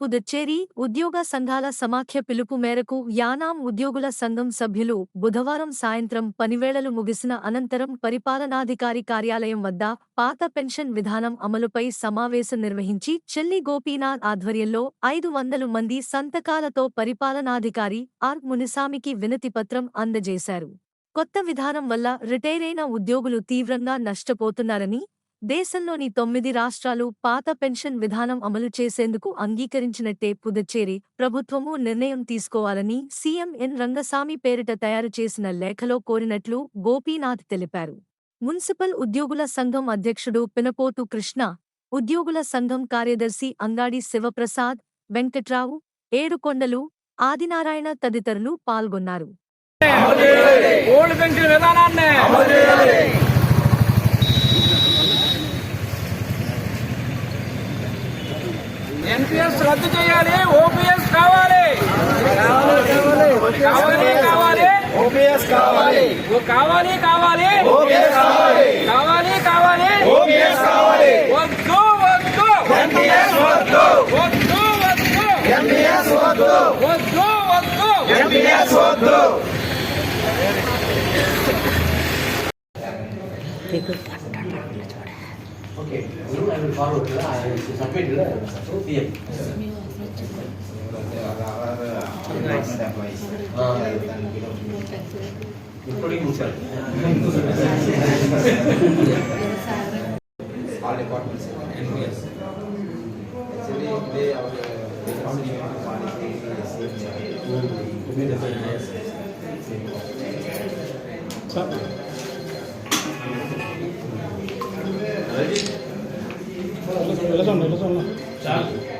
పుదుచ్చేరి ఉద్యోగ సంఘాల సమాఖ్య పిలుపు మేరకు యానాం ఉద్యోగుల సంఘం సభ్యులు బుధవారం సాయంత్రం పనివేళలు ముగిసిన అనంతరం పరిపాలనాధికారి కార్యాలయం వద్ద పాత పెన్షన్ విధానం అమలుపై సమావేశం నిర్వహించి చెల్లి గోపీనాథ్ ఆధ్వర్యంలో ఐదు వందలు మంది సంతకాలతో పరిపాలనాధికారి ఆర్ మునిసామికి వినతిపత్రం అందజేశారు. కొత్త విధానం వల్ల రిటైరైన ఉద్యోగులు తీవ్రంగా నష్టపోతున్నారని దేశంలోని తొమ్మిది రాష్ట్రాలు పాత పెన్షన్ విధానం అమలు చేసేందుకు అంగీకరించినట్టే పుదుచ్చేరి ప్రభుత్వము నిర్ణయం తీసుకోవాలని సీఎం ఎన్. రంగస్వామి పేరిట తయారు చేసిన లేఖలో కోరినట్లు గోపీనాథ్ తెలిపారు. మున్సిపల్ ఉద్యోగుల సంఘం అధ్యక్షుడు పినపోతు కృష్ణ ఉద్యోగుల సంఘం కార్యదర్శి అంగాడి శివప్రసాద్ వెంకట్రావు ఏడుకొండలు ఆదినారాయణ తదితరులు పాల్గొన్నారు. ఎన్పిఎస్ రద్దు చేయాలి ఓపీఎస్ కావాలి కావాలి కావాలి ఓపీఎస్ కావాలి ఓ కావాలి కావాలి ఓపీఎస్ కావాలి కావాలి కావాలి ఓపీఎస్ కావాలి వద్దు వద్దు ఎంపీఎస్ వద్దు వద్దు వద్దు ఎంపీఎస్ వద్దు వద్దు వద్దు ఎంపీఎస్ వద్దు Okay, you know, I will forward, I will submit to PM. Including himself. All departments. NPS. Actually, they are the same. Sir. 了算了，没了算了。